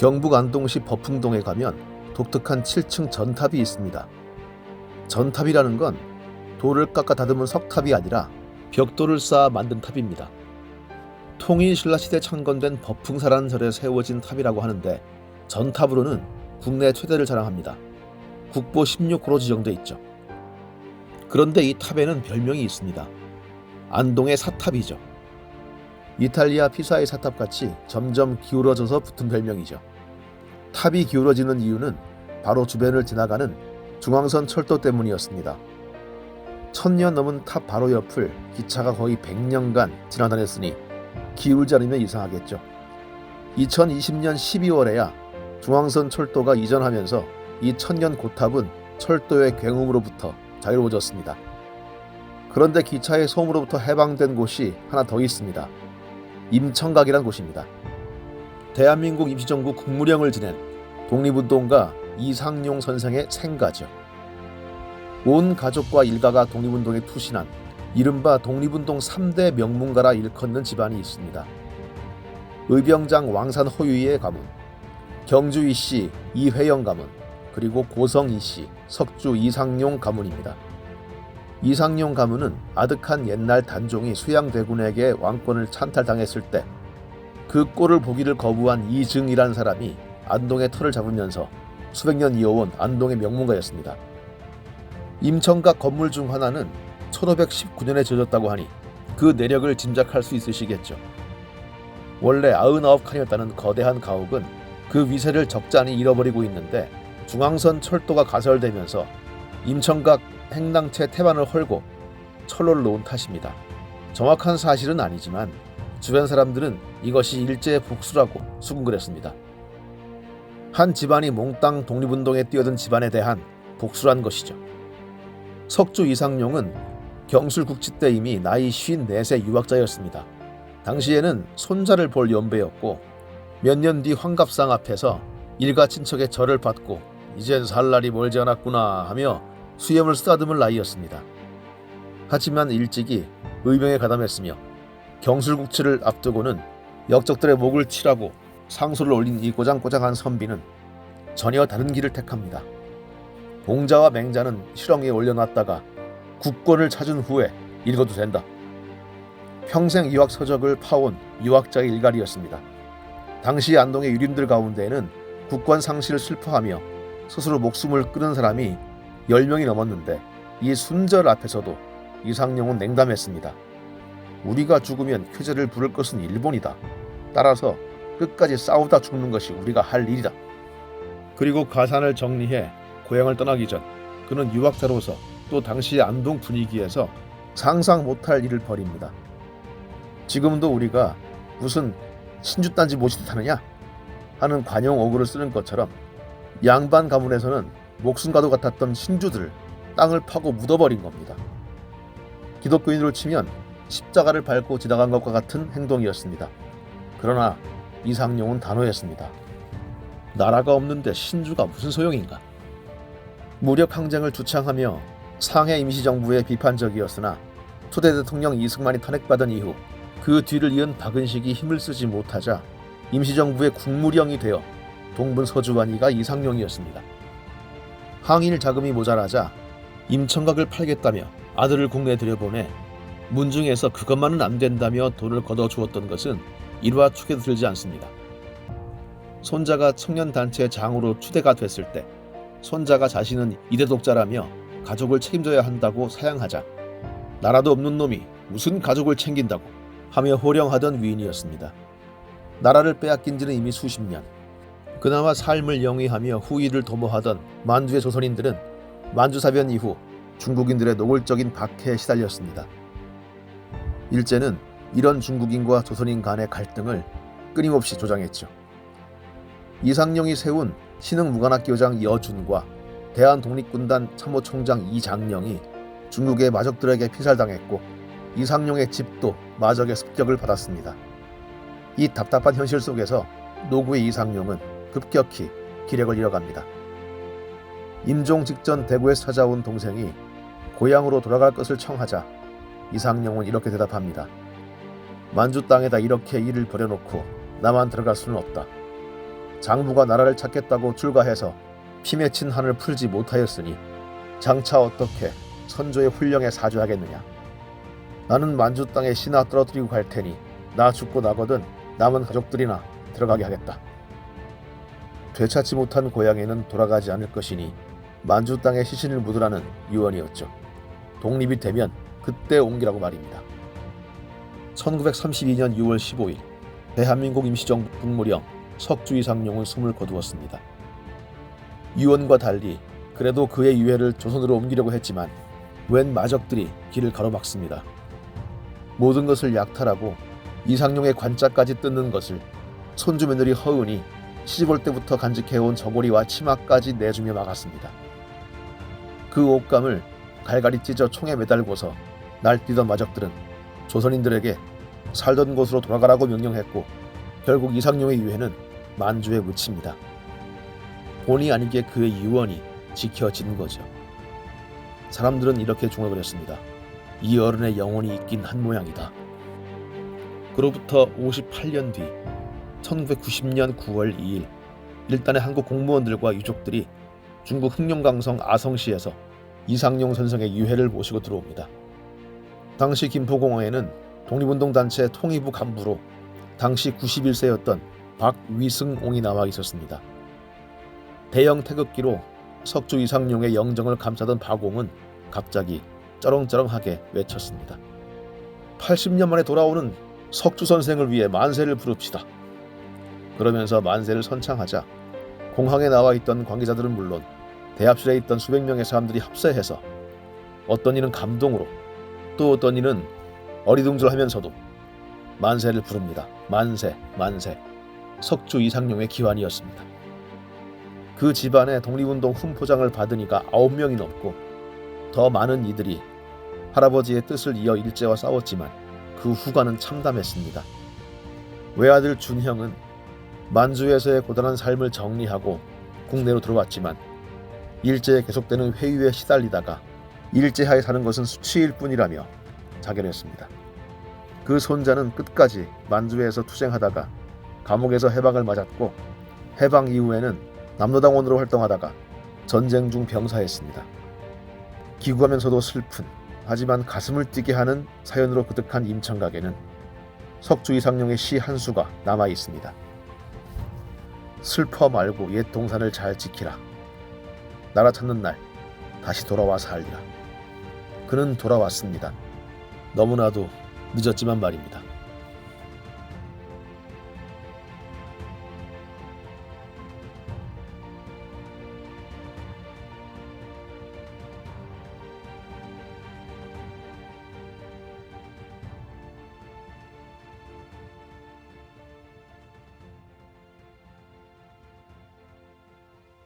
경북 안동시 버풍동에 가면 독특한 7층 전탑이 있습니다. 전탑이라는 건 돌을 깎아 다듬은 석탑이 아니라 벽돌을 쌓아 만든 탑입니다. 통일 신라 시대 창건된 버풍사라는 절에 세워진 탑이라고 하는데 전탑으로는 국내 최대를 자랑합니다. 국보 16호로 지정돼 있죠. 그런데 이 탑에는 별명이 있습니다. 안동의 사탑이죠. 이탈리아 피사의 사탑 같이 점점 기울어져서 붙은 별명이죠. 탑이 기울어지는 이유는 바로 주변을 지나가는 중앙선 철도 때문이었습니다. 천년 넘은 탑 바로 옆을 기차가 거의 100년간 지나다녔으니 기울지 않으면 이상하겠죠. 2020년 12월에야 중앙선 철도가 이전하면서 이 천년 고탑은 철도의 굉음으로부터 자유로워졌습니다. 그런데 기차의 소음으로부터 해방된 곳이 하나 더 있습니다. 임청각이란 곳입니다. 대한민국 임시정부 국무령을 지낸 독립운동가 이상용 선생의 생가죠. 온 가족과 일가가 독립운동에 투신한 이른바 독립운동 3대 명문가라 일컫는 집안이 있습니다. 의병장 왕산 호유이의 가문, 경주 이씨 이회영 가문, 그리고 고성 이씨 석주 이상용 가문입니다. 이상용 가문은 아득한 옛날 단종이 수양대군에게 왕권을 찬탈당했을 때 그 꼴을 보기를 거부한 이증이라는 사람이 안동의 터를 잡으면서 수백 년 이어온 안동의 명문가였습니다. 임청각 건물 중 하나는 1519년에 지어졌다고 하니 그 내력을 짐작할 수 있으시겠죠. 원래 99칸이었다는 거대한 가옥은 그 위세를 적잖이 잃어버리고 있는데 중앙선 철도가 가설되면서 임청각 행랑채 태반을 헐고 철로를 놓은 탓입니다. 정확한 사실은 아니지만 주변 사람들은 이것이 일제의 복수라고 수군거렸습니다. 한 집안이 몽땅 독립운동에 뛰어든 집안에 대한 복수란 것이죠. 석주 이상용은 경술국치 때 이미 나이 54세 유학자였습니다. 당시에는 손자를 볼 연배였고 몇 년 뒤 환갑상 앞에서 일가 친척의 절을 받고 이젠 살 날이 멀지 않았구나 하며 수염을 쓰다듬을 나이였습니다. 하지만 일찍이 의병에 가담했으며 경술국치를 앞두고는 역적들의 목을 치라고 상소를 올린 이 꼬장꼬장한 선비는 전혀 다른 길을 택합니다. 봉자와 맹자는 실엉에 올려놨다가 국권을 찾은 후에 읽어도 된다. 평생 유학 서적을 파온 유학자의 일갈이었습니다. 당시 안동의 유림들 가운데에는 국권 상실을 슬퍼하며 스스로 목숨을 끊은 사람이 10명이 넘었는데 이 순절 앞에서도 이상용은 냉담했습니다. 우리가 죽으면 쾌제를 부를 것은 일본이다. 따라서 끝까지 싸우다 죽는 것이 우리가 할 일이다. 그리고 가산을 정리해 고향을 떠나기 전 그는 유학자로서 또 당시 안동 분위기에서 상상 못할 일을 벌입니다. 지금도 우리가 무슨 신주단지 모시듯 하느냐 하는 관용 어구를 쓰는 것처럼 양반 가문에서는 목숨과도 같았던 신주들을 땅을 파고 묻어버린 겁니다. 기독교인으로 치면 십자가를 밟고 지나간 것과 같은 행동이었습니다. 그러나 이상용은 단호했습니다. 나라가 없는데 신주가 무슨 소용인가? 무력 항쟁을 주창하며 상해 임시정부에 비판적이었으나 초대 대통령 이승만이 탄핵받은 이후 그 뒤를 이은 박은식이 힘을 쓰지 못하자 임시정부의 국무령이 되어 동분 서주관이가 이상용이었습니다. 항일 자금이 모자라자 임청각을 팔겠다며 아들을 국내에 들여보내 문중에서 그것만은 안 된다며 돈을 걷어 주었던 것은 일화 축에도 들지 않습니다. 손자가 청년단체 장으로 추대가 됐을 때 손자가 자신은 이대독자라며 가족을 책임져야 한다고 사양하자 나라도 없는 놈이 무슨 가족을 챙긴다고 하며 호령하던 위인이었습니다. 나라를 빼앗긴 지는 이미 수십 년. 그나마 삶을 영위하며 후위를 도모하던 만주의 조선인들은 만주사변 이후 중국인들의 노골적인 박해에 시달렸습니다. 일제는 이런 중국인과 조선인 간의 갈등을 끊임없이 조장했죠. 이상용이 세운 신흥무관학교장 여준과 대한독립군단 참모총장 이장령이 중국의 마적들에게 피살당했고 이상용의 집도 마적의 습격을 받았습니다. 이 답답한 현실 속에서 노구의 이상용은 급격히 기력을 잃어갑니다. 임종 직전 대구에 찾아온 동생이 고향으로 돌아갈 것을 청하자 이상용은 이렇게 만주 땅에다 이렇게 일을 벌여놓고 나만 들어갈 수는 없다. 장부가 나라를 찾겠다고 출가해서 피 맺힌 한을 풀지 못하였으니 장차 어떻게 선조의 훈령에 사주하겠느냐. 나는 만주 땅에 신하 떨어뜨리고 갈 테니 나 죽고 나거든 남은 가족들이나 들어가게 하겠다. 되찾지 못한 고향에는 돌아가지 않을 것이니 만주 땅에 시신을 묻으라는 유언이었죠. 독립이 되면 그때 옮기라고 말입니다. 1932년 6월 15일 대한민국 임시정부 국무령 석주 이상용은 숨을 거두었습니다. 유언과 달리 그래도 그의 유해를 조선으로 옮기려고 했지만 웬 마적들이 길을 가로막습니다. 모든 것을 약탈하고 이상용의 관자까지 뜯는 것을 손주 며느리 허은이 시집올 때부터 간직해온 저고리와 치마까지 내주며 막았습니다. 그 옷감을 갈갈이 찢어 총에 매달고서 날뛰던 마적들은 조선인들에게 살던 곳으로 돌아가라고 명령했고 결국 이상용의 유해는 만주에 묻힙니다. 본의 아니게 그의 유언이 지켜진 거죠. 사람들은 이렇게 중얼거렸습니다. 이 어른의 영혼이 있긴 한 모양이다. 그로부터 58년 뒤 1990년 9월 2일 일단의 한국 공무원들과 유족들이 중국 흑룡강성 아성시에서 이상용 선생의 유해를 모시고 들어옵니다. 당시 김포공항에는 독립운동단체 통일부 간부로 당시 91세였던 박위승옹이 나와 있었습니다. 대형 태극기로 석주 이상용의 영정을 감싸던 박옹은 갑자기 쩌렁쩌렁하게 외쳤습니다. 80년 만에 돌아오는 석주 선생을 위해 만세를 부릅시다. 그러면서 만세를 선창하자 공항에 나와 있던 관계자들은 물론 대합실에 있던 수백 명의 사람들이 합세해서 어떤 이는 감동으로 또 어떤 이는 어리둥절하면서도 만세를 부릅니다. 만세, 만세. 석주 이상용의 기환이었습니다. 그 집안에 독립운동 훈포장을 이가 아홉 명이 넘고 더 많은 이들이 할아버지의 뜻을 이어 일제와 싸웠지만 그 후과는 참담했습니다. 외아들 준형은 만주에서의 고단한 삶을 정리하고 국내로 들어왔지만 일제에 계속되는 회유에 시달리다가 일제하에 사는 것은 수치일 뿐이라며 자결했습니다. 그 손자는 끝까지 만주에서 투쟁하다가 감옥에서 해방을 맞았고 해방 이후에는 남로당원으로 활동하다가 전쟁 중 병사했습니다. 기구하면서도 슬픈 하지만 가슴을 뛰게 하는 사연으로 그득한 임청각에는 석주 이상용의 시 한 수가 남아 있습니다. 슬퍼 말고 옛 동산을 잘 지키라. 나라 찾는 날 다시 돌아와 살리라. 그는 돌아왔습니다. 너무나도 늦었지만 말입니다.